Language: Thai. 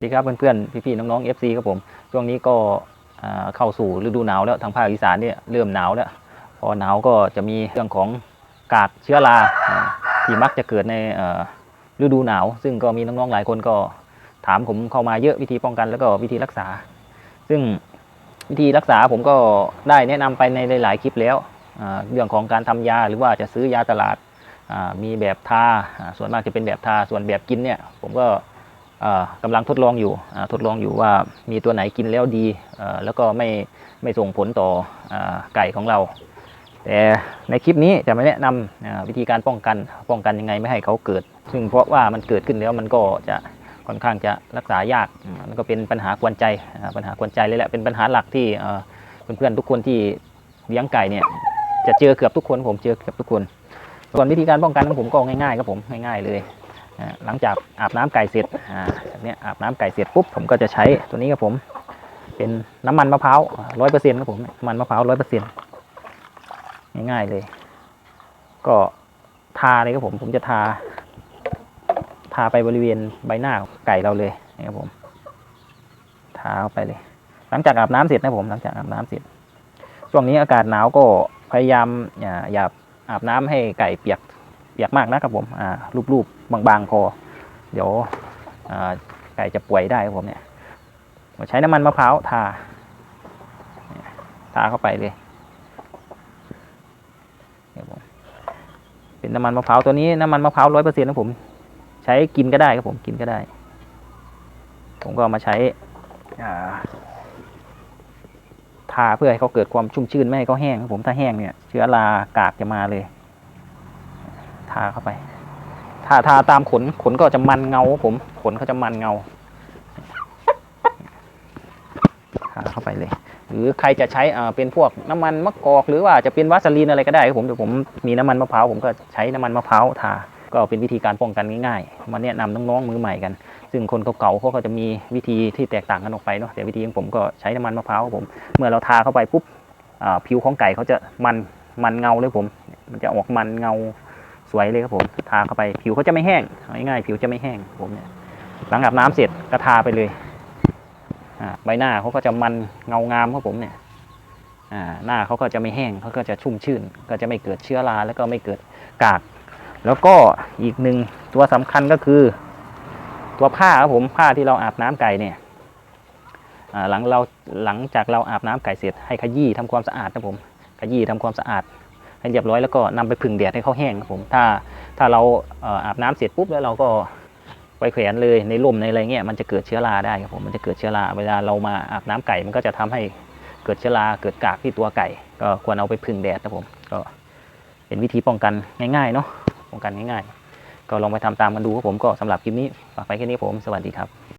สวัสดีครับเพื่อนๆ พี่ๆ น้องๆ FC ครับผม ช่วงนี้ก็เข้าสู่ฤดูหนาวแล้วทางภาคอีสานเนี่ยเริ่มหนาวแล้ว พอหนาวก็จะมีเรื่องของกากเชื้อราอที่มักจะเกิดในฤดูหนาว ซึ่งก็มีน้องๆหลายคนก็ถามผมเข้ามาเยอะวิธีป้องกันแล้วก็วิธีรักษา ซึ่งวิธีรักษาผมก็ได้แนะนำไปในหลายๆคลิปแล้วเรื่องของการทำยาหรือว่าจะซื้อยาตลาดมีแบบทาส่วนมากจะเป็นแบบทาส่วนแบบกินเนี่ยผมก็ กำลังทดลองอยู่ทดลองอยู่ว่ามีตัวไหนกินแล้วดีแล้วก็ไม่ไม่ส่งผลต่ออไก่ของเรา แต่ในคลิปนี้จะไม่แนะนำอ่าวิธีการป้องกันป้องกันยังไงไม่ให้เขาเกิด ซึ่งเพราะว่ามันเกิดขึ้นแล้วมันก็จะค่อนข้างจะรักษายากมันก็เป็นปัญหากวนใจปัญหากวนใจเลยแหละเป็นปัญหาหลักที่เเพื่อนๆทุกคนที่เลี้ยงไก่เนี่ยจะเจอเกือบทุกคนผมเจอเกือบทุกคนส่วนวิธีการป้องกันของผมก็ง่ายๆครับผมง่ายๆเลย หลังจากอาบน้ำไก่เสร็จอ่าแบบเนี้ยอาบน้ำไก่เสร็จปุ๊บผมก็จะใช้ตัวนี้ครับผม เป็นน้ำมันมะพร้าวร้อยเปอร์เซ็นต์ครับผมน้ำมันมะพร้าวร้อยเปอร์เซ็นต์ง่ายๆเลย ก็ทาเลยครับผมผมจะทา ทาไปบริเวณใบหน้าไก่เราเลยนะครับผม ทาไปเลย หลังจากอาบน้ำเสร็จนะผมหลังจากอาบน้ำเสร็จช่วงนี้อากาศหนาวก็พยายามอย่าอาบน้ำให้ไก่เปียก ปียกมากนะครับผมอ่ารูปๆบางๆพอ เดี๋ยวอ่าไก่จะป่วยได้ครับผมเนี่ยผมใช้น้ำมันมะพร้าวทาทาเข้าไปเลยเนี่ยผมเป็นน้ำมันมะพร้าวตัวนี้น้ำมันมะพร้าวร้อยเปอร์เซ็นต์นะผม ใช้กินก็ได้ครับผมกินก็ได้ ผมก็มาใช้อ่าทาเพื่อให้เขาเกิดความชุ่มชื่นไม่ให้เขาแห้งครับผมถ้าแห้งเนี่ยเชื้อรากากจะมาเลย ทาเข้าไปทาทาตามขนขนก็จะมันเงาผมขนเขาจะมันเงาทาเข้าไปเลย หรือใครจะใช้อ่าเป็นพวกน้ำมันมะกอก หรือว่าจะเป็นวาสลีนอะไรก็ได้ครับผมเดี๋ยวผมมีน้ำมันมะพร้าวผมก็ใช้น้ำมันมะพร้าวทาก็เป็นวิธีการป้องกันง่ายๆมาแนะนำน้องๆมือใหม่กัน ซึ่งคนเก่าๆเขาก็จะมีวิธีที่แตกต่างกันออกไปเนาะแต่วิธีของผมก็ใช้น้ำมันมะพร้าวครับผม เมื่อเราทาเข้าไปปุ๊บผิวของไก่เขาจะมันมันเงาเลยผม มันจะออกมันเงา สวยเลยครับผมทาเข้าไปผิวเขาจะไม่แห้งง่ายๆผิวจะไม่แห้งผมเนี่ยหลังอาบน้ำเสร็จก็ทาไปเลยอ่าใบหน้าเขาก็จะมันเงางามครับผมเนี่ยอ่าหน้าเขาก็จะไม่แห้งเขาก็จะชุ่มชื่น ก็จะไม่เกิดเชื้อราแล้วก็ไม่เกิดกาก แล้วก็อีกหนึ่งตัวสำคัญก็คือ ตัวผ้าครับผมผ้าที่เราอาบน้ำไก่เนี่ยหลังเราหลังจากเราอาบน้ำไก่เสร็จให้ขยี้ทำความสะอาดนะผมขยี้ทำความสะอาด ให้เรียบร้อยแล้วก็นำไปผึ่งแดดให้เขาแห้งครับผมถ้าถ้าเราอาบน้ำเสร็จปุ๊บแล้วเราก็ไปแขวนเลยในร่มในอะไรเงี้ยมันจะเกิดเชื้อราได้ครับผมมันจะเกิดเชื้อราเวลาเรามาอาบน้ำไก่มันก็จะทำให้เกิดเชื้อราเกิดกากที่ตัวไก่ ก็ควรเอาไปผึ่งแดดนะผมก็เป็นวิธีป้องกันง่ายๆเนาะป้องกันง่ายๆ ก็ลองไปทำตามกันดูครับผมก็สำหรับคลิปนี้ฝากไปแค่นี้ผมสวัสดีครับ